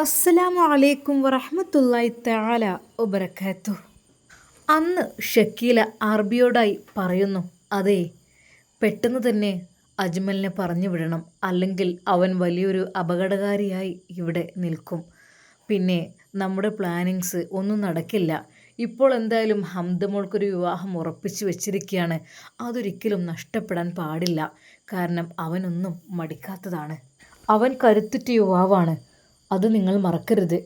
അസ്സലാമു അലൈക്കും വറഹമത്തല്ലായി തആല ഒബറക്കാത്തു അന്ന് ഷക്കീല അറബിയോടായി പറയുന്നു അതെ പെട്ടെന്ന് തന്നെ അജ്മലിനെ പറഞ്ഞു വിടണം. അല്ലെങ്കിൽ അവൻ വലിയൊരു അപകടകാരിയായി ഇവിടെ നിൽക്കും. പിന്നെ നമ്മുടെ പ്ലാനിങ്സ് ഒന്നും നടക്കില്ല. ഇപ്പോൾ എന്തായാലും ഹംദമോൾക്കൊരു വിവാഹം ഉറപ്പിച്ചു വെച്ചിരിക്കുകയാണ്. അതൊരിക്കലും നഷ്ടപ്പെടാൻ പാടില്ല. കാരണം അവനൊന്നും മടിക്കാത്തതാണ്. അവൻ കരുത്തുറ്റ യുവാവാണ്. അത് നിങ്ങൾ മറക്കരുത്.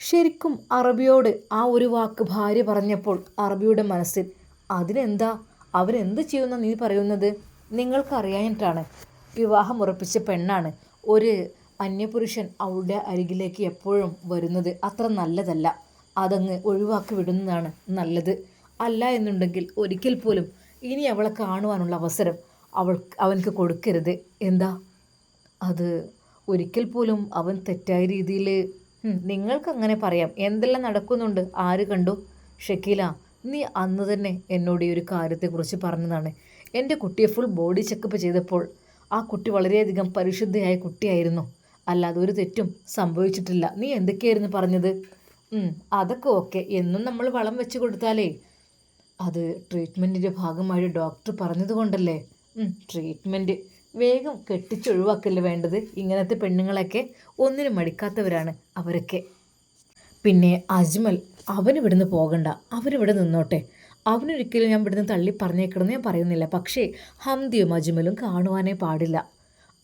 ശരിക്കും അറബിയോട് ആ ഒരു വാക്ക് ഭാര്യ പറഞ്ഞപ്പോൾ അറബിയുടെ മനസ്സിൽ അതിനെന്താ? അവരെന്ത് ചെയ്യുന്ന നീ പറയുന്നത്? നിങ്ങൾക്കറിയാനിട്ടാണ് വിവാഹം ഉറപ്പിച്ച പെണ്ണാണ് ഒരു അന്യപുരുഷൻ അവളുടെ അരികിലേക്ക് എപ്പോഴും വരുന്നത്. അത്ര നല്ലതല്ല. അതങ്ങ് ഒഴിവാക്കി വിടുന്നതാണ് നല്ലത്. അല്ല എന്നുണ്ടെങ്കിൽ ഒരിക്കൽ പോലും ഇനി അവളെ കാണുവാനുള്ള അവസരം അവൾ അവനക്ക് കൊടുക്കരുത്. എന്താ? അത് ഒരിക്കൽ പോലും അവൻ തെറ്റായ രീതിയിൽ നിങ്ങൾക്ക് അങ്ങനെ പറയാം. എന്തെല്ലാം നടക്കുന്നുണ്ട്? ആര് കണ്ടു? ഷക്കീല നീ അന്ന് തന്നെ എന്നോട് ഈ ഒരു കാര്യത്തെക്കുറിച്ച് പറഞ്ഞതാണ്. എന്റെ കുട്ടിയെ ഫുൾ ബോഡി ചെക്കപ്പ് ചെയ്തപ്പോൾ ആ കുട്ടി വളരെയധികം പരിശുദ്ധയായ കുട്ടിയായിരുന്നു. അല്ലാതെ ഒരു തെറ്റും സംഭവിച്ചിട്ടില്ല. നീ എന്തൊക്കെയായിരുന്നു പറഞ്ഞത്? അതൊക്കെ ഓക്കെ എന്നും നമ്മൾ വളം വെച്ച് കൊടുത്താലേ. അത് ട്രീറ്റ്മെന്റിന്റെ ഭാഗമായി ഡോക്ടർ പറഞ്ഞതുകൊണ്ടല്ലേ ട്രീറ്റ്മെന്റ് വേഗം കെട്ടിച്ചൊഴിവാക്കല്ല വേണ്ടത്? ഇങ്ങനത്തെ പെണ്ണുങ്ങളൊക്കെ ഒന്നിനും മടിക്കാത്തവരാണ് അവരൊക്കെ. പിന്നെ അജ്മൽ അവനിവിടുന്ന് പോകണ്ട. അവനിവിടെ നിന്നോട്ടെ. അവനൊരിക്കലും ഞാൻ ഇവിടുന്ന് തള്ളി പറഞ്ഞേക്കണമെന്ന് ഞാൻ പറയുന്നില്ല. പക്ഷേ ഹംദിയും അജ്മലും കാണുവാനേ പാടില്ല.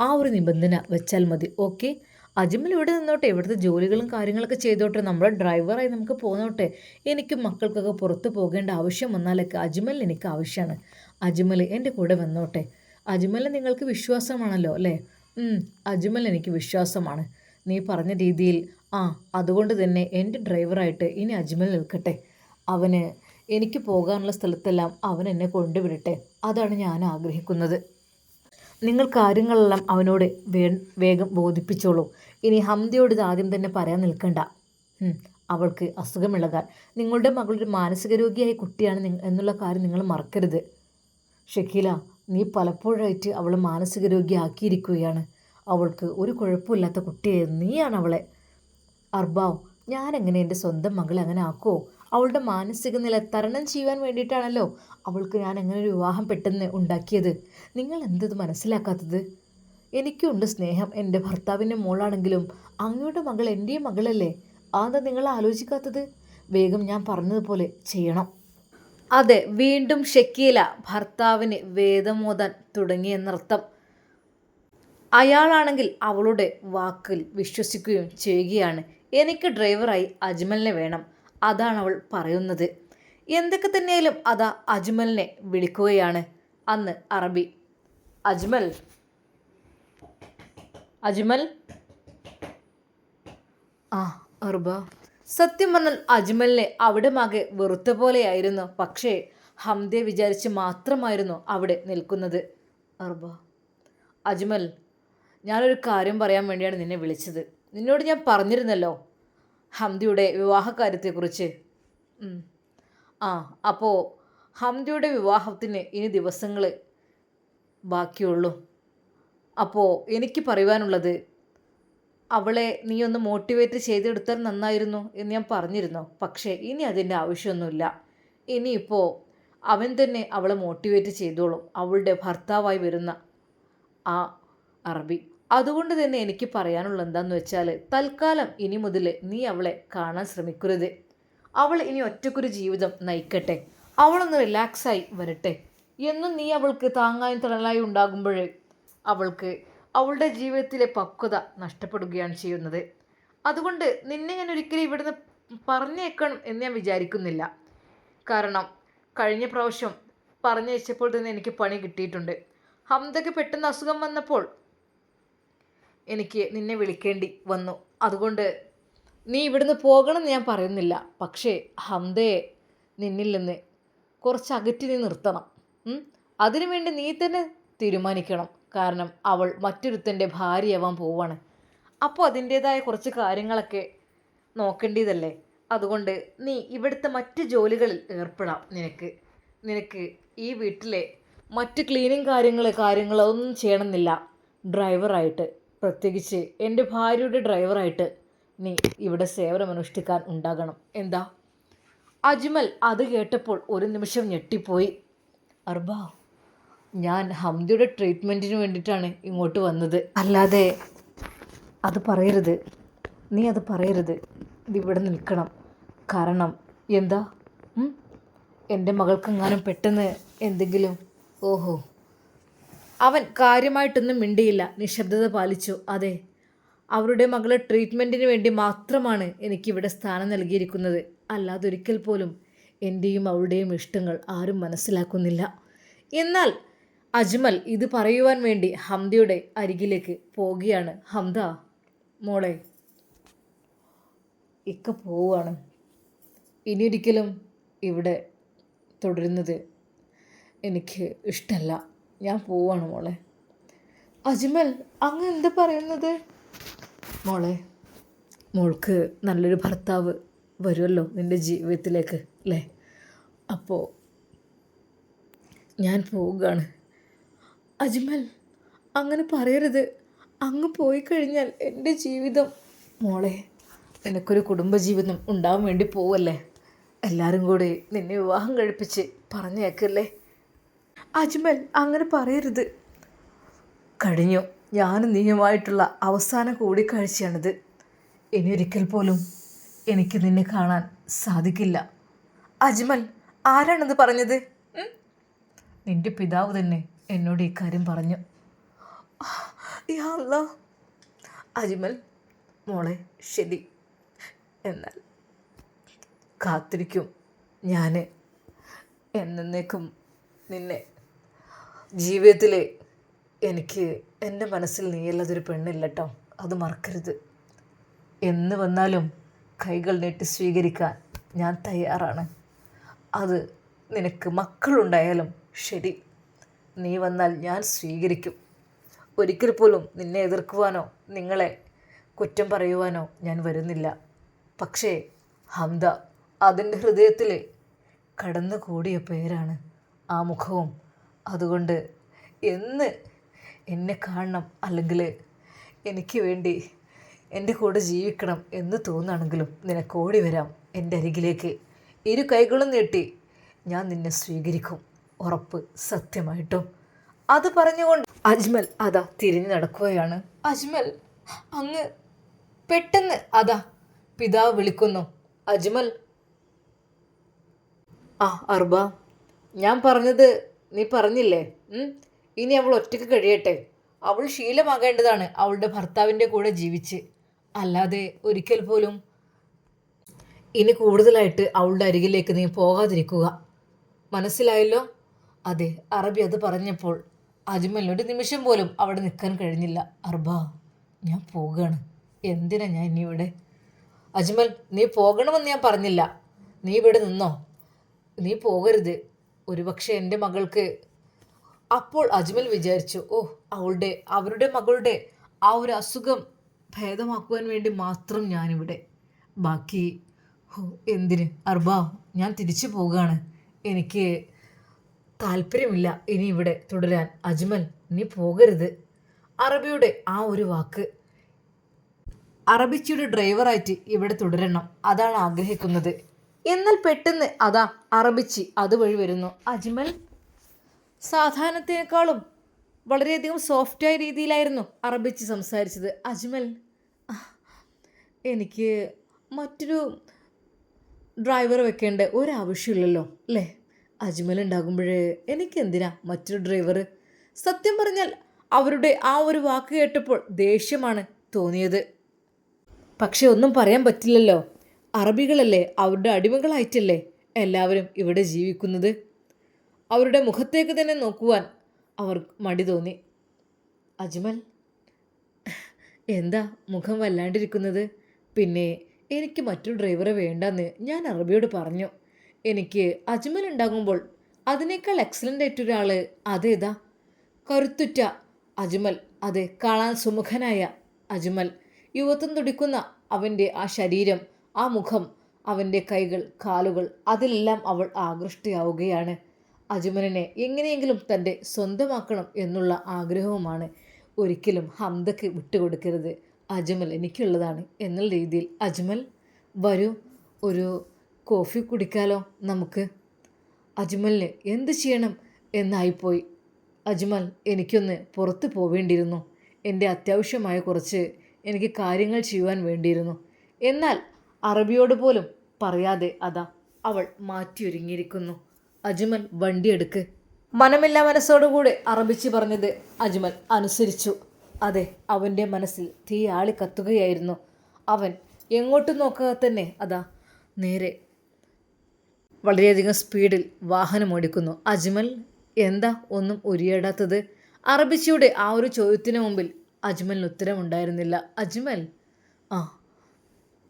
ആ ഒരു നിബന്ധന വെച്ചാൽ മതി. ഓക്കെ? അജ്മൽ ഇവിടെ നിന്നോട്ടെ. ഇവിടുത്തെ ജോലികളും കാര്യങ്ങളൊക്കെ ചെയ്തോട്ടെ. നമ്മുടെ ഡ്രൈവറായി നമുക്ക് പോന്നോട്ടെ. എനിക്ക് മക്കൾക്കൊക്കെ പുറത്ത് പോകേണ്ട ആവശ്യം വന്നാലൊക്കെ അജ്മൽ എനിക്ക് ആവശ്യമാണ്. അജ്മൽ എന്റെ കൂടെ വന്നോട്ടെ. അജ്മൽ നിങ്ങൾക്ക് വിശ്വാസമാണല്ലോ അല്ലേ? അജ്മൽ എനിക്ക് വിശ്വാസമാണ്. നീ പറഞ്ഞ രീതിയിൽ ആ അതുകൊണ്ട് തന്നെ എന്റെ ഡ്രൈവറായിട്ട് ഇനി അജ്മൽ നിൽക്കട്ടെ. അവന് എനിക്ക് പോകാനുള്ള സ്ഥലത്തെല്ലാം അവൻ എന്നെ കൊണ്ടുവിടട്ടെ. അതാണ് ഞാൻ ആഗ്രഹിക്കുന്നത്. നിങ്ങൾ കാര്യങ്ങളെല്ലാം അവനോട് വേ വേഗം ബോധിപ്പിച്ചോളൂ. ഇനി ഹംദിയോട് ഇത് ആദ്യം തന്നെ പറയാൻ നിൽക്കണ്ട. അവൾക്ക് അസുഖമിളകാൻ. നിങ്ങളുടെ മകളൊരു മാനസിക രോഗിയായ കുട്ടിയാണ് എന്നുള്ള കാര്യം നിങ്ങൾ മറക്കരുത്. ഷക്കീല നീ പലപ്പോഴായിട്ട് അവളെ മാനസിക രോഗിയാക്കിയിരിക്കുകയാണ് അവൾക്ക് ഒരു കുഴപ്പമില്ലാത്ത കുട്ടിയെ നീയാണ് അവളെ. അർബാവ് ഞാനെങ്ങനെ എന്റെ സ്വന്തം മകളെ അങ്ങനെ ആക്കുമോ അവളുടെ മാനസിക നില തരണം ചെയ്യുവാൻ വേണ്ടിയിട്ടാണല്ലോ അവൾക്ക് ഞാൻ എങ്ങനെ ഒരു വിവാഹം പെട്ടെന്ന് ഉണ്ടാക്കിയത്. നിങ്ങൾ എന്തത് മനസ്സിലാക്കാത്തത്? എനിക്കുണ്ട് സ്നേഹം. എന്റെ ഭർത്താവിന്റെ മോളാണെങ്കിലും അങ്ങയുടെ മകൾ എന്റെയും മകളല്ലേ? അതെന്താ നിങ്ങൾ ആലോചിക്കാത്തത്? വേഗം ഞാൻ പറഞ്ഞതുപോലെ ചെയ്യണം. അതെ വീണ്ടും ഷക്കീല ഭർത്താവിന് വേദമോദാൻ തുടങ്ങിയെന്നർത്ഥം അയാളാണെങ്കിൽ അവളുടെ വാക്കിൽ വിശ്വസിക്കുകയും ചെയ്യുകയാണ്. എനിക്ക് ഡ്രൈവറായി അജ്മലിനെ വേണം അതാണ് അവൾ പറയുന്നത്. എന്തൊക്കെ തന്നെയാലും അതാ അജ്മലിനെ വിളിക്കുകയാണ്. അന്ന് അറബി അജ്മൽ അജ്മൽ. ആ അർബ സത്യം പറഞ്ഞാൽ അജ്മലിനെ അവിടെ മാകെ വെറുത്ത പോലെയായിരുന്നു. പക്ഷേ ഹംദെ വിചാരിച്ച് മാത്രമായിരുന്നു അവിടെ നിൽക്കുന്നത്. അർബ അജ്മൽ ഞാനൊരു കാര്യം പറയാൻ വേണ്ടിയാണ് നിന്നെ വിളിച്ചത്. നിന്നോട് ഞാൻ പറഞ്ഞിരുന്നല്ലോ ഹംദിയുടെ വിവാഹകാര്യത്തെക്കുറിച്ച്. ആ അപ്പോൾ ഹംദിയുടെ വിവാഹത്തിന് ഇനി ദിവസങ്ങൾ ബാക്കിയുള്ളൂ. അപ്പോൾ എനിക്ക് പറയുവാനുള്ളത് അവളെ നീ ഒന്ന് മോട്ടിവേറ്റ് ചെയ്തെടുത്താൽ നന്നായിരുന്നു എന്ന് ഞാൻ പറഞ്ഞിരുന്നു. പക്ഷേ ഇനി അതിന്റെ ആവശ്യമൊന്നുമില്ല. ഇനിയിപ്പോൾ അവൻ തന്നെ അവളെ മോട്ടിവേറ്റ് ചെയ്തോളും. അവളുടെ ഭർത്താവായി വരുന്ന ആ അറബി. അതുകൊണ്ട് തന്നെ എനിക്ക് പറയാനുള്ള എന്താണെന്ന് വെച്ചാൽ തൽക്കാലം ഇനി മുതൽ നീ അവളെ കാണാൻ ശ്രമിക്കരുത്. അവൾ ഇനി ഒറ്റക്കൊരു ജീവിതം നയിക്കട്ടെ. അവളൊന്ന് റിലാക്സായി വരട്ടെ. എന്നും നീ അവൾക്ക് താങ്ങായും തണലായി ഉണ്ടാകുമ്പോഴേ അവൾക്ക് അവളുടെ ജീവിതത്തിലെ പക്വത നഷ്ടപ്പെടുകയാണ് ചെയ്യുന്നത്. അതുകൊണ്ട് നിന്നെ ഞാൻ ഒരിക്കലും ഇവിടുന്ന് പറഞ്ഞേക്കണം എന്ന് ഞാൻ വിചാരിക്കുന്നില്ല. കാരണം കഴിഞ്ഞ പ്രാവശ്യം പറഞ്ഞയച്ചപ്പോൾ തന്നെ എനിക്ക് പണി കിട്ടിയിട്ടുണ്ട്. ഹംദക്ക് പെട്ടെന്ന് അസുഖം വന്നപ്പോൾ എനിക്ക് നിന്നെ വിളിക്കേണ്ടി വന്നു. അതുകൊണ്ട് നീ ഇവിടുന്ന് പോകണമെന്ന് ഞാൻ പറയുന്നില്ല. പക്ഷേ ഹംദയെ നിന്നിൽ നിന്ന് കുറച്ച് അകറ്റി നീ നിർത്തണം? അതിനുവേണ്ടി നീ തന്നെ തീരുമാനിക്കണം. കാരണം അവൾ മറ്റൊരുത്തന്റെ ഭാര്യയാവാൻ പോവാണ്. അപ്പോൾ അതിന്റേതായ കുറച്ച് കാര്യങ്ങളൊക്കെ നോക്കേണ്ടതല്ലേ? അതുകൊണ്ട് നീ ഇവിടുത്തെ മറ്റ് ജോലികളിൽ ഏർപ്പെടാം നിനക്ക്. നിനക്ക് ഈ വീട്ടിലെ മറ്റ് ക്ലീനിങ് കാര്യങ്ങൾ കാര്യങ്ങളൊന്നും ചെയ്യണമെന്നില്ല. ഡ്രൈവറായിട്ട് പ്രത്യേകിച്ച് എന്റെ ഭാര്യയുടെ ഡ്രൈവറായിട്ട് നീ ഇവിടെ സേവനമനുഷ്ഠിക്കാൻ ഉണ്ടാകണം. എന്താ? അജ്മൽ അത് കേട്ടപ്പോൾ ഒരു നിമിഷം ഞെട്ടിപ്പോയി. അർബ ഞാൻ ഹംദിയുടെ ട്രീറ്റ്മെന്റിന് വേണ്ടിയിട്ടാണ് ഇങ്ങോട്ട് വന്നത്. അല്ലാതെ അത് പറയരുത്. നീ അത് പറയരുത്. ഇവിടെ നിൽക്കണം. കാരണം എന്താ? എന്റെ മകൾക്കെങ്ങാനും പെട്ടെന്ന് എന്തെങ്കിലും? ഓഹോ. അവൻ കാര്യമായിട്ടൊന്നും മിണ്ടിയില്ല. നിശബ്ദത പാലിച്ചു. അതെ. അവരുടെ മകളെ ട്രീറ്റ്മെന്റിന് വേണ്ടി മാത്രമാണ് എനിക്കിവിടെ സ്ഥാനം നൽകിയിരിക്കുന്നത്. അല്ലാതൊരിക്കൽ പോലും എന്റെയും അവളുടെയും ഇഷ്ടങ്ങൾ ആരും മനസ്സിലാക്കുന്നില്ല. എന്നാൽ അജ്മൽ ഇത് പറയുവാൻ വേണ്ടി ഹംദയുടെ അരികിലേക്ക് പോവുകയാണ്. ഹംദ മോളെ. ഇക്ക പോവുകയാണ് ഇനിയൊരിക്കലും ഇവിടെ തുടരുന്നത് എനിക്ക് ഇഷ്ടമല്ല ഞാൻ പോവാണ് മോളെ. അജ്മൽ അങ്ങ് എന്ത് പറയുന്നത്? മോളെ മോൾക്ക് നല്ലൊരു ഭർത്താവ് വരുമല്ലോ നിന്റെ ജീവിതത്തിലേക്ക് അല്ലേ? അപ്പോൾ ഞാൻ പോവുകയാണ്. അജ്മൽ അങ്ങനെ പറയരുത്. അങ്ങ് പോയി കഴിഞ്ഞാൽ എന്റെ ജീവിതം മോളെ നിനക്കൊരു കുടുംബജീവിതം ഉണ്ടാവാൻ വേണ്ടി പോവല്ലേ? എല്ലാവരും കൂടി നിന്നെ വിവാഹം കഴിപ്പിച്ച് പറഞ്ഞേക്കല്ലേ? അജ്മൽ അങ്ങനെ പറയരുത്. കഴിഞ്ഞു. ഞാനും നീയുമായിട്ടുള്ള അവസാന കൂടിക്കാഴ്ചയാണിത്. ഇനി ഒരിക്കൽ പോലും എനിക്ക് നിന്നെ കാണാൻ സാധിക്കില്ല. അജ്മൽ ആരാണെന്ന് പറഞ്ഞത്? നിന്റെ പിതാവ് തന്നെ എന്നോട് ഇക്കാര്യം കാര്യം പറഞ്ഞു. അജ്മൽ മോളെ ശരി. എന്നാൽ കാത്തിരിക്കും ഞാൻ എന്നേക്കും നിന്നെ. ജീവിതത്തിൽ എനിക്ക് എന്റെ മനസ്സിൽ നീയല്ലാതൊരു പെണ്ണില്ല കേട്ടോ അത് മറക്കരുത്. എന്ന് വന്നാലും കൈകൾ നീട്ടി സ്വീകരിക്കാൻ ഞാൻ തയ്യാറാണ്. അത് നിനക്ക് മക്കളുണ്ടായാലും ശരി. നീ വന്നാൽ ഞാൻ സ്വീകരിക്കും. ഒരിക്കൽ പോലും നിന്നെ എതിർക്കുവാനോ നിങ്ങളെ കുറ്റം പറയുവാനോ ഞാൻ വരുന്നില്ല. പക്ഷേ ഹംദ അതിന്റെ ഹൃദയത്തിൽ കടന്നു കൂടിയ പേരാണ് ആ മുഖവും. അതുകൊണ്ട് എന്ന് എന്നെ കാണണം അല്ലെങ്കിൽ എനിക്ക് വേണ്ടി എന്റെ കൂടെ ജീവിക്കണം എന്ന് തോന്നുകയാണെങ്കിലും നിനക്കോടി വരാം എന്റെ അരികിലേക്ക്. ഇരു കൈകളും നീട്ടി ഞാൻ നിന്നെ സ്വീകരിക്കും. ഉറപ്പ് സത്യമായിട്ടും. അത് പറഞ്ഞുകൊണ്ട് അജ്മൽ അതാ തിരിഞ്ഞു നടക്കുകയാണ്. അജ്മൽ അങ്ങ് പെട്ടെന്ന് അതാ പിതാവ് വിളിക്കുന്നു. അജ്മൽ. ആ അർബ ഞാൻ പറഞ്ഞത് നീ പറഞ്ഞില്ലേ? ഇനി അവൾ ഒറ്റയ്ക്ക് കഴിയട്ടെ. അവൾ ശീലമാകേണ്ടതാണ് അവളുടെ ഭർത്താവിന്റെ കൂടെ ജീവിച്ച്. അല്ലാതെ ഒരിക്കൽ പോലും ഇനി കൂടുതലായിട്ട് അവളുടെ അരികിലേക്ക് നീ പോകാതിരിക്കുക. മനസ്സിലായല്ലോ? അതെ അറബി അത് പറഞ്ഞപ്പോൾ അജ്മലിന് ഒരു നിമിഷം പോലും അവിടെ നിൽക്കാൻ കഴിഞ്ഞില്ല. അർബ ഞാൻ പോവുകയാണ് എന്തിനാ ഞാൻ ഇനി ഇവിടെ? അജ്മൽ നീ പോകണമെന്ന് ഞാൻ പറഞ്ഞില്ല. നീ ഇവിടെ നിന്നോ? നീ പോകരുത്. ഒരുപക്ഷെ എന്റെ മകൾക്ക് അപ്പോൾ അജ്മൽ വിചാരിച്ചു ഓ അവളുടെ അവരുടെ മകളുടെ ആ ഒരു അസുഖം ഭേദമാക്കുവാൻ വേണ്ടി മാത്രം ഞാനിവിടെ. ബാക്കി ഓ എന്തിന്? അർബ ഞാൻ തിരിച്ചു പോവുകയാണ് എനിക്ക് താല്പര്യമില്ല ഇനി ഇവിടെ തുടരാൻ. അജ്മൽ നീ പോകരുത്. അറബിയുടെ ആ ഒരു വാക്ക് അറബിച്ചിയുടെ ഡ്രൈവറായിട്ട് ഇവിടെ തുടരണം. അതാണ് ആഗ്രഹിക്കുന്നത്. എന്നാൽ പെട്ടെന്ന് അതാ അറബിച്ചി അതുവഴി വരുന്നു. അജ്മൽ സാധാരണത്തിനേക്കാളും വളരെയധികം സോഫ്റ്റായ രീതിയിലായിരുന്നു അറബിച്ചി സംസാരിച്ചത്. അജ്മൽ എനിക്ക് മറ്റൊരു ഡ്രൈവർ വെക്കേണ്ട ഒരാവശ്യമില്ലല്ലോ അല്ലേ? അജ്മൽ ഉണ്ടാകുമ്പോഴേ എനിക്ക് എന്തിനാ മറ്റൊരു ഡ്രൈവർ സത്യം പറഞ്ഞാൽ അവരുടെ ആ ഒരു വാക്ക് കേട്ടപ്പോൾ ദേഷ്യമാണ് തോന്നിയത്. പക്ഷെ ഒന്നും പറയാൻ പറ്റില്ലല്ലോ. അറബികളല്ലേ അവരുടെ അടിമകളായിട്ടല്ലേ എല്ലാവരും ഇവിടെ ജീവിക്കുന്നത്? അവരുടെ മുഖത്തേക്ക് തന്നെ നോക്കുവാൻ അവർ മടി തോന്നി. അജ്മൽ എന്താ മുഖം വല്ലാണ്ടിരിക്കുന്നത്? പിന്നെ എനിക്ക് മറ്റൊരു ഡ്രൈവറെ വേണ്ടെന്ന് ഞാൻ അറബിയോട് പറഞ്ഞു. എനിക്ക് അജ്മൽ ഉണ്ടാകുമ്പോൾ അതിനേക്കാൾ എക്സലന്റ് ആയിട്ടൊരാൾ അതേതാ? കരുത്തുറ്റ അജ്മൽ അതെ കാണാൻ സുമുഖനായ അജ്മൽ. യുവത്വം തുടിക്കുന്ന അവന്റെ ആ ശരീരം ആ മുഖം അവന്റെ കൈകൾ കാലുകൾ അതിലെല്ലാം അവൾ ആകൃഷ്ടയാവുകയാണ്. അജ്മലിനെ എങ്ങനെയെങ്കിലും തന്റെ സ്വന്തമാക്കണം എന്നുള്ള ആഗ്രഹവുമാണ് ഒരിക്കലും ഹംദക്ക് വിട്ടുകൊടുക്കരുത്. അജ്മൽ എനിക്കുള്ളതാണ് എന്നുള്ള രീതിയിൽ അജ്മൽ വരൂ ഒരു കോഫി കുടിക്കാലോ നമുക്ക്? അജ്മലിന് എന്ത് ചെയ്യണം എന്നായിപ്പോയി. അജ്മൽ എനിക്കൊന്ന് പുറത്ത് പോവേണ്ടിയിരുന്നു. എന്റെ അത്യാവശ്യമായ കുറച്ച് എനിക്ക് കാര്യങ്ങൾ ചെയ്യുവാൻ വേണ്ടിയിരുന്നു. എന്നാൽ അറബിയോട് പോലും പറയാതെ അതാ അവൾ മാറ്റിയൊരുങ്ങിയിരിക്കുന്നു. അജ്മൽ വണ്ടിയെടുക്ക് മനമില്ല മനസ്സോടുകൂടെ അറബിച്ച് പറഞ്ഞത് അജ്മൽ അനുസരിച്ചു. അതെ അവന്റെ മനസ്സിൽ തീയാളി കത്തുകയായിരുന്നു. അവൻ എങ്ങോട്ട് നോക്കുക തന്നെ അതാ നേരെ വളരെയധികം സ്പീഡിൽ വാഹനം ഓടിക്കുന്നു അജ്മൽ എന്താ ഒന്നും ഉരിയേടാത്തത്? അറബിച്ചിയുടെ ആ ഒരു ചോദ്യത്തിന് മുമ്പിൽ അജ്മലിന് ഉത്തരമുണ്ടായിരുന്നില്ല. അജ്മൽ ആ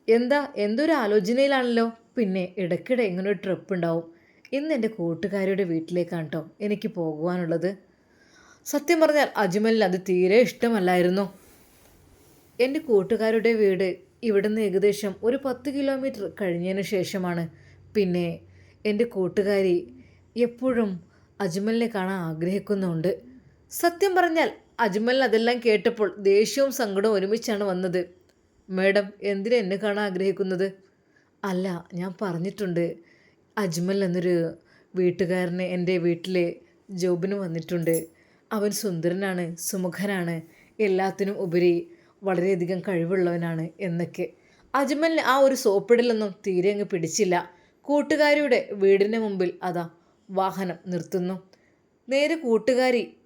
എന്താ എന്തൊരു ആലോചനയിലാണല്ലോ? പിന്നെ ഇടയ്ക്കിടെ ഇങ്ങനെ ഒരു ട്രിപ്പ് ഉണ്ടാവും. ഇന്ന് എന്റെ കൂട്ടുകാരിയുടെ വീട്ടിലേക്കാണ് കേട്ടോ എനിക്ക് പോകുവാനുള്ളത്. സത്യം പറഞ്ഞാൽ അജ്മലിന് അത് തീരെ ഇഷ്ടമല്ലായിരുന്നു. എന്റെ കൂട്ടുകാരുടെ വീട് ഇവിടുന്ന് ഏകദേശം ഒരു പത്ത് കിലോമീറ്റർ കഴിഞ്ഞതിന് ശേഷമാണ്. പിന്നെ എന്റെ കൂട്ടുകാരി എപ്പോഴും അജ്മലിനെ കാണാൻ ആഗ്രഹിക്കുന്നുണ്ട്. സത്യം പറഞ്ഞാൽ അജ്മലിന് അതെല്ലാം കേട്ടപ്പോൾ ദേഷ്യവും സങ്കടവും ഒരുമിച്ചാണ് വന്നത്. മേഡം എന്തിനാ എന്നെ കാണാൻ ആഗ്രഹിക്കുന്നത്? അല്ല ഞാൻ പറഞ്ഞിട്ടുണ്ട്. അജ്മൽ എന്നൊരു വീട്ടുകാരന് എന്റെ വീട്ടിലെ ജോബിന് വന്നിട്ടുണ്ട്. അവൻ സുന്ദരനാണ് സുമുഖനാണ് എല്ലാത്തിനും ഉപരി വളരെയധികം കഴിവുള്ളവനാണ് എന്നൊക്കെ. അജ്മലിന് ആ ഒരു സോപ്പിടലൊന്നും തീരെ അങ്ങ് പിടിച്ചില്ല. കൂട്ടുകാരിയുടെ വീടിന് മുമ്പിൽ അതാ വാഹനം നിർത്തുന്നു. നേരെ കൂട്ടുകാരി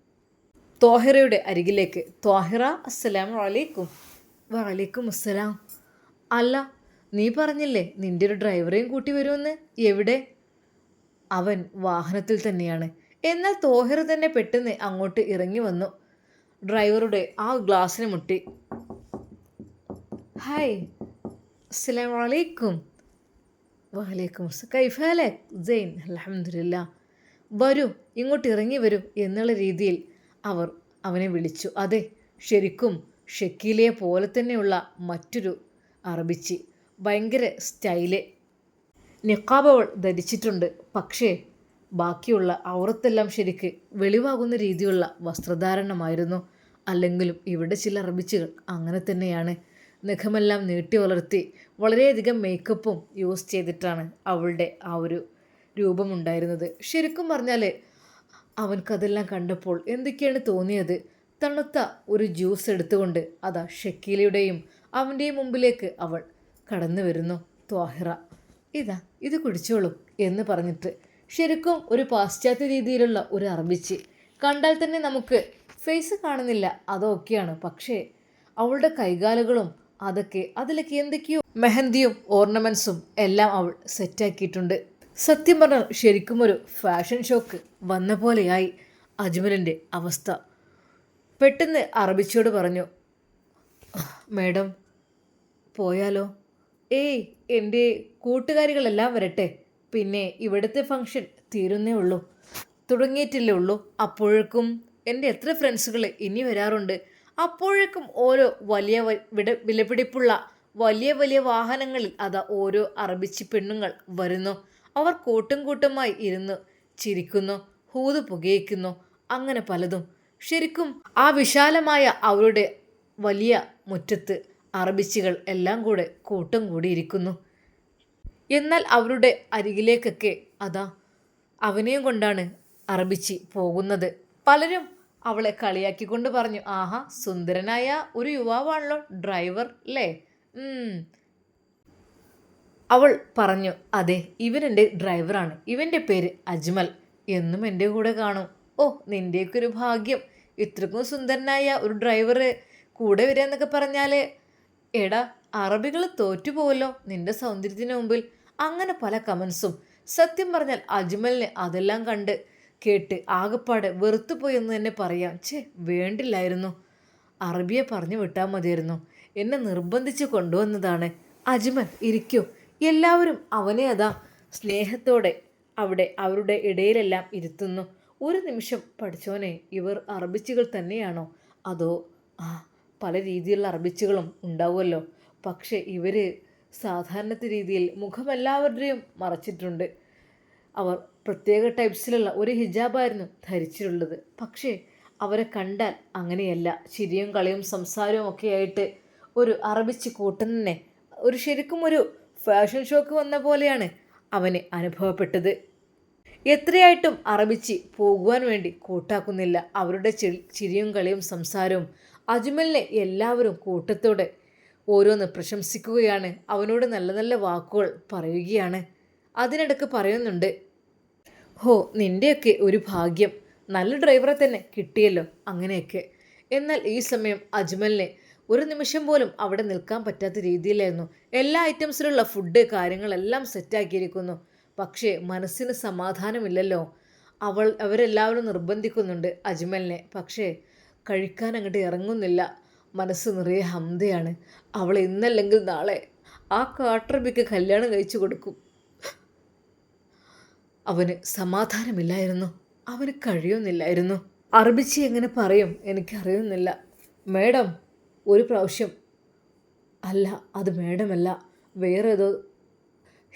തോഹിറയുടെ അരികിലേക്ക് തോഹിറ അസ്സലാം വലൈക്കും വലൈക്കും അസ്സലാം. അല്ല നീ പറഞ്ഞില്ലേ നിന്റെ ഒരു ഡ്രൈവറെയും കൂട്ടി വരുമെന്ന്? എവിടെ? അവൻ വാഹനത്തിൽ തന്നെയാണ്. എന്നാൽ തോഹിറ തന്നെ പെട്ടെന്ന് അങ്ങോട്ട് ഇറങ്ങി വന്നു. ഡ്രൈവറുടെ ആ ഗ്ലാസ്സിന് മുട്ടി. ഹായ് അസ്സലാം വലൈക്കും വലൈക്കും കൈഫാലെ? ജെയിൻ അലഹമില്ല വരൂ ഇങ്ങോട്ട് ഇറങ്ങി വരൂ എന്നുള്ള രീതിയിൽ അവർ അവനെ വിളിച്ചു. അതെ ശരിക്കും ഷക്കീലയെ പോലെ തന്നെയുള്ള മറ്റൊരു അറബിച്ചി. ഭയങ്കര സ്റ്റൈൽ. നിക്കാബ് അവൾ ധരിച്ചിട്ടുണ്ട്. പക്ഷേ ബാക്കിയുള്ള ഔറത്തെല്ലാം ശരിക്ക് വെളിവാകുന്ന രീതിയിലുള്ള വസ്ത്രധാരണമായിരുന്നു. അല്ലെങ്കിലും ഇവിടെ ചില അറബിച്ചുകൾ അങ്ങനെ തന്നെയാണ്. നഖമെല്ലാം നീട്ടി വളർത്തി വളരെയധികം മേക്കപ്പും യൂസ് ചെയ്തിട്ടാണ് അവളുടെ ആ ഒരു രൂപമുണ്ടായിരുന്നത്. ശരിക്കും പറഞ്ഞാൽ അവൻക്കതെല്ലാം കണ്ടപ്പോൾ എന്തൊക്കെയാണ് തോന്നിയത്? തണുത്ത ഒരു ജ്യൂസ് എടുത്തുകൊണ്ട് അതാ ഷക്കീലയുടെയും അവന്റെയും മുമ്പിലേക്ക് അവൾ കടന്നു വരുന്നു. ത്വാഹിറ ഇതാ ഇത് കുടിച്ചോളൂ എന്ന് പറഞ്ഞിട്ട് ശരിക്കും ഒരു പാശ്ചാത്യ രീതിയിലുള്ള ഒരു അറബിച്ച്. കണ്ടാൽ തന്നെ നമുക്ക് ഫേസ് കാണുന്നില്ല അതൊക്കെയാണ് പക്ഷേ അവളുടെ കൈകാലുകളും അതൊക്കെ അതിലൊക്കെ എന്തൊക്കെയോ മെഹന്തിയും ഓർണമെന്റ്സും എല്ലാം അവൾ സെറ്റാക്കിയിട്ടുണ്ട്. സത്യം പറഞ്ഞാൽ ശരിക്കും ഒരു ഫാഷൻ ഷോക്ക് വന്ന പോലെയായി അജ്മലിന്റെ അവസ്ഥ. പെട്ടെന്ന് അറബിച്ചോട് പറഞ്ഞു മേഡം പോയാലോ? ഏയ് എന്റെ കൂട്ടുകാരികളെല്ലാം വരട്ടെ. പിന്നെ ഇവിടുത്തെ ഫംഗ്ഷൻ തീരുന്നേ ഉള്ളൂ. തുടങ്ങിയിട്ടില്ലേ ഉള്ളൂ. അപ്പോഴേക്കും എന്റെ എത്ര ഫ്രണ്ട്സുകൾ ഇനി വരാറുണ്ട്. അപ്പോഴേക്കും ഓരോ വലിയ വിലപിടിപ്പുള്ള വലിയ വലിയ വാഹനങ്ങളിൽ അതാ ഓരോ അറബിച്ചി പെണ്ണുങ്ങൾ വരുന്നു. അവർ കൂട്ടും കൂട്ടമായി ഇരുന്ന് ചിരിക്കുന്നു ഹൂത് പുകയിക്കുന്നു അങ്ങനെ പലതും. ശരിക്കും ആ വിശാലമായ അവരുടെ വലിയ മുറ്റത്ത് അറബിച്ചികൾ എല്ലാം കൂടെ കൂട്ടം കൂടിയിരിക്കുന്നു. എന്നാൽ അവരുടെ അരികിലേക്കൊക്കെ അതാ അവനെയും കൊണ്ടാണ് അറബിച്ചി പോകുന്നത്. പലരും അവളെ കളിയാക്കിക്കൊണ്ട് പറഞ്ഞു ആഹാ സുന്ദരനായ ഒരു യുവാവാണല്ലോ ഡ്രൈവർ അല്ലേ? അവൾ പറഞ്ഞു അതെ ഇവൻ എന്റെ ഡ്രൈവറാണ് ഇവന്റെ പേര് അജ്മൽ എന്നും എന്റെ കൂടെ കാണും. ഓ നിന്റെയൊക്കെ ഒരു ഭാഗ്യം ഇത്രക്കും സുന്ദരനായ ഒരു ഡ്രൈവർ കൂടെ വരിക എന്നൊക്കെ പറഞ്ഞാൽ എടാ അറബികൾ തോറ്റുപോവല്ലോ നിന്റെ സൗന്ദര്യത്തിന് മുമ്പിൽ. അങ്ങനെ പല കമൻസും. സത്യം പറഞ്ഞാൽ അജ്മലിനെ അതെല്ലാം കണ്ട് കേട്ട് ആകപ്പാടെ വെറുത്തുപോയി എന്ന് തന്നെ പറയാം. ഛേ വേണ്ടില്ലായിരുന്നു. അറബിയെ പറഞ്ഞു വിട്ടാൽ മതിയായിരുന്നു. എന്നെ നിർബന്ധിച്ച് കൊണ്ടുവന്നതാണ്. അജ്മൽ ഇരിക്കൂ. എല്ലാവരും അവനെ അതാ സ്നേഹത്തോടെ അവിടെ അവരുടെ ഇടയിലെല്ലാം ഇരുത്തുന്നു. ഒരു നിമിഷം പഠിച്ചോനെ ഇവർ അറബിച്ചുകൾ തന്നെയാണോ? അതോ ആ പല രീതിയിലുള്ള അറബിച്ചുകളും ഉണ്ടാവുമല്ലോ. പക്ഷേ ഇവർ സാധാരണത്തെ രീതിയിൽ മുഖം എല്ലാവരുടെയും മറച്ചിട്ടുണ്ട്. അവർ പ്രത്യേക ടൈപ്സിലുള്ള ഒരു ഹിജാബായിരുന്നു ധരിച്ചിട്ടുള്ളത്. പക്ഷേ അവരെ കണ്ടാൽ അങ്ങനെയല്ല. ചിരിയും കളിയും സംസാരവും ഒക്കെ ആയിട്ട് ഒരു അറബിച്ച് കൂട്ടുന്നതിനെ ഒരു ശരിക്കും ഒരു ഫാഷൻ ഷോക്ക് വന്ന പോലെയാണ് അവന് അനുഭവപ്പെട്ടത്. എത്രയായിട്ടും അറബിച്ച് പോകുവാൻ വേണ്ടി കൂട്ടാക്കുന്നില്ല. അവരുടെ ചിരിയും കളിയും സംസാരവും അജ്മലിനെ എല്ലാവരും കൂട്ടത്തോടെ ഓരോന്ന് പ്രശംസിക്കുകയാണ്. അവനോട് നല്ല നല്ല വാക്കുകൾ പറയുകയാണ്. അതിനിടക്ക് പറയുന്നുണ്ട് ഹോ നിന്റെയൊക്കെ ഒരു ഭാഗ്യം. നല്ല ഡ്രൈവറെ തന്നെ കിട്ടിയല്ലോ അങ്ങനെയൊക്കെ. എന്നാൽ ഈ സമയം അജ്മലിനെ ഒരു നിമിഷം പോലും അവിടെ നിൽക്കാൻ പറ്റാത്ത രീതിയിലായിരുന്നു. എല്ലാ ഐറ്റംസിലുള്ള ഫുഡ് കാര്യങ്ങളെല്ലാം സെറ്റാക്കിയിരിക്കുന്നു പക്ഷേ മനസ്സിന് സമാധാനമില്ലല്ലോ. അവൾ അവരെല്ലാവരും നിർബന്ധിക്കുന്നുണ്ട് അജ്മലിനെ. പക്ഷേ കഴിക്കാൻ അങ്ങോട്ട് ഇറങ്ങുന്നില്ല. മനസ്സ് നിറയെ ഹംതയാണ് അവൾ ഇന്നല്ലെങ്കിൽ നാളെ ആ കാട്ടറബിക്ക് കല്യാണം കഴിച്ചു കൊടുക്കും. അവന് സമാധാനമില്ലായിരുന്നു. അവന് കഴിയുന്നില്ലായിരുന്നു. അറബിച്ചി എങ്ങനെ പറയും? എനിക്കറിയുന്നില്ല. മേഡം ഒരു പ്രാവശ്യം. അല്ല അത് മേഡമല്ല. വേറെ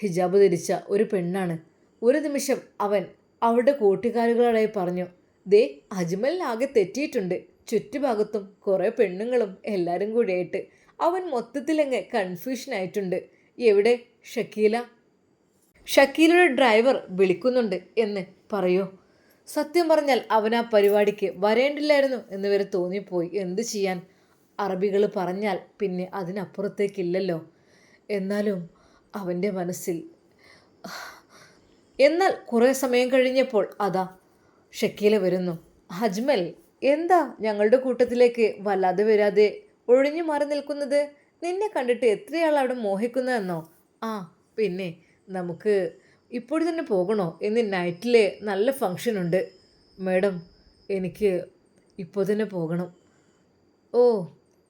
ഹിജാബ് ധരിച്ച ഒരു പെണ്ണാണ്. ഒരു നിമിഷം അവൻ അവളുടെ കൂട്ടുകാരുകളായി പറഞ്ഞു ദേ അജ്മലിനാകെ തെറ്റിയിട്ടുണ്ട്. ചുറ്റുഭാഗത്തും കുറേ പെണ്ണുങ്ങളും എല്ലാവരും കൂടിയായിട്ട്. അവൻ മൊത്തത്തിലങ്ങ് കൺഫ്യൂഷനായിട്ടുണ്ട് എവിടെ? ഷക്കീല? ഷക്കീലയുടെ ഡ്രൈവർ വിളിക്കുന്നുണ്ട് എന്ന് പറയൂ? സത്യം പറഞ്ഞാൽ അവൻ ആ പരിപാടിക്ക് വരേണ്ടില്ലായിരുന്നു എന്ന് വരെ തോന്നിപ്പോയി. എന്ത് ചെയ്യാൻ? അറബികൾ പറഞ്ഞാൽ പിന്നെ അതിനപ്പുറത്തേക്കില്ലല്ലോ. എന്നാലും അവന്റെ മനസ്സിൽ എന്നാൽ കുറേ സമയം കഴിഞ്ഞപ്പോൾ അതാ ഷക്കീല വരുന്നു. അജ്മൽ എന്താ ഞങ്ങളുടെ കൂട്ടത്തിലേക്ക് വല്ലാതെ വരാതെ ഒഴിഞ്ഞു മാറി നിൽക്കുന്നത്? നിന്നെ കണ്ടിട്ട് എത്രയാൾ അവിടെ മോഹിക്കുന്നതെന്നോ ആ പിന്നെ നമുക്ക് ഇപ്പോൾ തന്നെ പോകണോ ഇന്ന് നൈറ്റിൽ നല്ല ഫങ്ഷൻ ഉണ്ട്. മേഡം എനിക്ക് ഇപ്പോൾ തന്നെ പോകണം. ഓ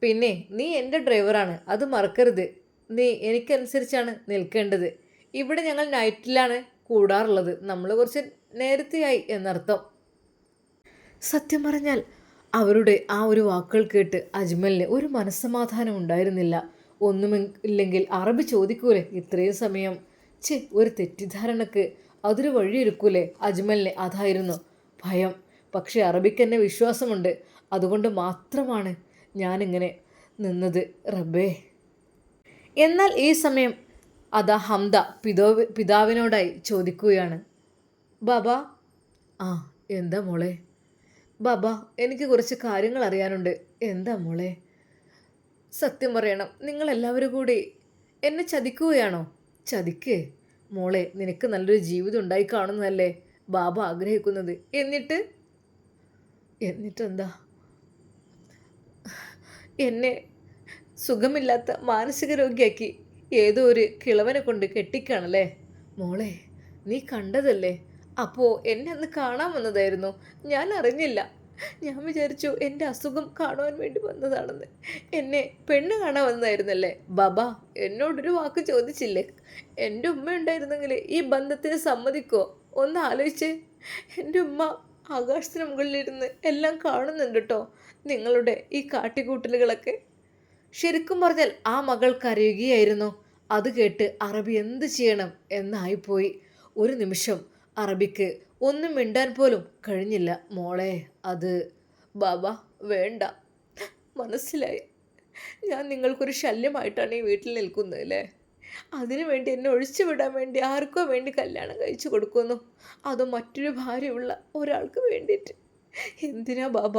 പിന്നെ നീ എന്റെ ഡ്രൈവറാണ് അത് മറക്കരുത്. നീ എനിക്കനുസരിച്ചാണ് നിൽക്കേണ്ടത്. ഇവിടെ ഞങ്ങൾ നൈറ്റിലാണ് കൂടാറുള്ളത്. നമ്മൾ കുറച്ച് നേരത്തെയായി എന്നർത്ഥം. സത്യം പറഞ്ഞാൽ അവരുടെ ആ ഒരു വാക്കുകൾ കേട്ട് അജ്മലിന് ഒരു മനസ്സമാധാനം ഉണ്ടായിരുന്നില്ല. ഒന്നുമില്ലെങ്കിൽ അറബി ചോദിക്കൂലേ? ഇത്രയും സമയം. ഛേ ഒരു തെറ്റിദ്ധാരണക്ക് അതൊരു വഴിയൊരുക്കൂലേ? അജ്മലിനെ അതായിരുന്നു ഭയം. പക്ഷേ അറബിക്ക് എന്നെ വിശ്വാസമുണ്ട്. അതുകൊണ്ട് മാത്രമാണ് ഞാനിങ്ങനെ നിന്നത്. റബ്ബേ. എന്നാൽ ഈ സമയം അതാ ഹംദ പിതോ പിതാവിനോടായി ചോദിക്കുകയാണ്. ബാബ ആ എന്താ മോളെ? ബാബ എനിക്ക് കുറച്ച് കാര്യങ്ങൾ അറിയാനുണ്ട്. എന്താ മോളെ? സത്യം പറയണം നിങ്ങളെല്ലാവരും കൂടി എന്നെ ചതിക്കുകയാണോ? ചതിക്ക്. മോളെ നിനക്ക് നല്ലൊരു ജീവിതം ഉണ്ടായി കാണുന്നതല്ലേ? ബാബ ആഗ്രഹിക്കുന്നത്. എന്നിട്ട്? എന്നിട്ടെന്താ? എന്നെ സുഖമില്ലാത്ത മാനസിക രോഗിയാക്കി ഏതോ ഒരു കിളവനെ കൊണ്ട് കെട്ടിക്കാണല്ലേ? മോളെ നീ കണ്ടതല്ലേ? അപ്പോൾ എന്നെ അന്ന് കാണാൻ വന്നതായിരുന്നു. ഞാൻ അറിഞ്ഞില്ല. ഞാൻ വിചാരിച്ചു എന്റെ അസുഖം കാണുവാൻ വേണ്ടി വന്നതാണെന്ന്. എന്നെ പെണ്ണ് കാണാൻ വന്നതായിരുന്നല്ലേ? ബാബ എന്നോടൊരു വാക്ക് ചോദിച്ചില്ലേ? എന്റെ ഉമ്മ ഉണ്ടായിരുന്നെങ്കിൽ ഈ ബന്ധത്തിന് സമ്മതിക്കോ ഒന്ന് ആലോചിച്ച്. എന്റെ ഉമ്മ ആകാശത്തിന് മുകളിലിരുന്ന് എല്ലാം കാണുന്നുണ്ട് കേട്ടോ നിങ്ങളുടെ ഈ കാട്ടിക്കൂട്ടലുകളൊക്കെ. ശരിക്കും പറഞ്ഞാൽ ആ മകൾ കരയുകയായിരുന്നു. അത് കേട്ട് അറബി എന്ത് ചെയ്യണം? എന്നായിപ്പോയി. ഒരു നിമിഷം അറബിക്ക് ഒന്നും മിണ്ടാൻ പോലും കഴിഞ്ഞില്ല. മോളെ അത് ബാബ വേണ്ട. മനസ്സിലായി. ഞാൻ നിങ്ങൾക്കൊരു ശല്യമായിട്ടാണ് ഈ വീട്ടിൽ നിൽക്കുന്നത് അല്ലേ? അതിനു വേണ്ടി എന്നെ ഒഴിച്ചു വിടാൻ വേണ്ടി ആർക്കോ വേണ്ടി കല്യാണം കഴിച്ചു കൊടുക്കുന്നു. അതോ മറ്റൊരു ഭാര്യയുള്ള ഒരാൾക്ക് വേണ്ടിയിട്ട്? എന്തിനാ ബാബ?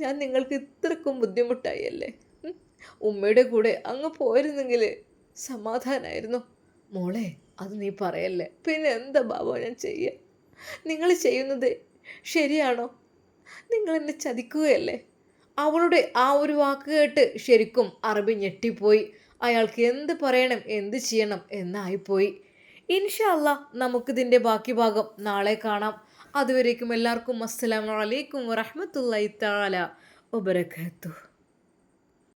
ഞാൻ നിങ്ങൾക്ക് ഇത്രക്കും ബുദ്ധിമുട്ടായി അല്ലേ? ഉമ്മയുടെ കൂടെ അങ്ങ് പോയിരുന്നെങ്കിൽ സമാധാനമായിരുന്നു മോളെ അത് നീ പറയല്ലേ? പിന്നെ എന്താ ബാബ ഞാൻ ചെയ്യുക നിങ്ങൾ ചെയ്യുന്നത് ശരിയാണോ? നിങ്ങൾ എന്നെ ചതിക്കുകയല്ലേ? അവളുടെ ആ ഒരു വാക്ക് കേട്ട് ശരിക്കും അറബി ഞെട്ടിപ്പോയി. അയാൾക്ക് എന്ത് പറയണം എന്ത് ചെയ്യണം എന്നായിപ്പോയി. ഇൻഷല്ല നമുക്കിതിന്റെ ബാക്കി ഭാഗം നാളെ കാണാം. അതുവരേക്കും എല്ലാവർക്കും അസ്സലാമു അലൈക്കും വറഹ്മത്തുള്ളാഹി തആല വബറകാതുഹു.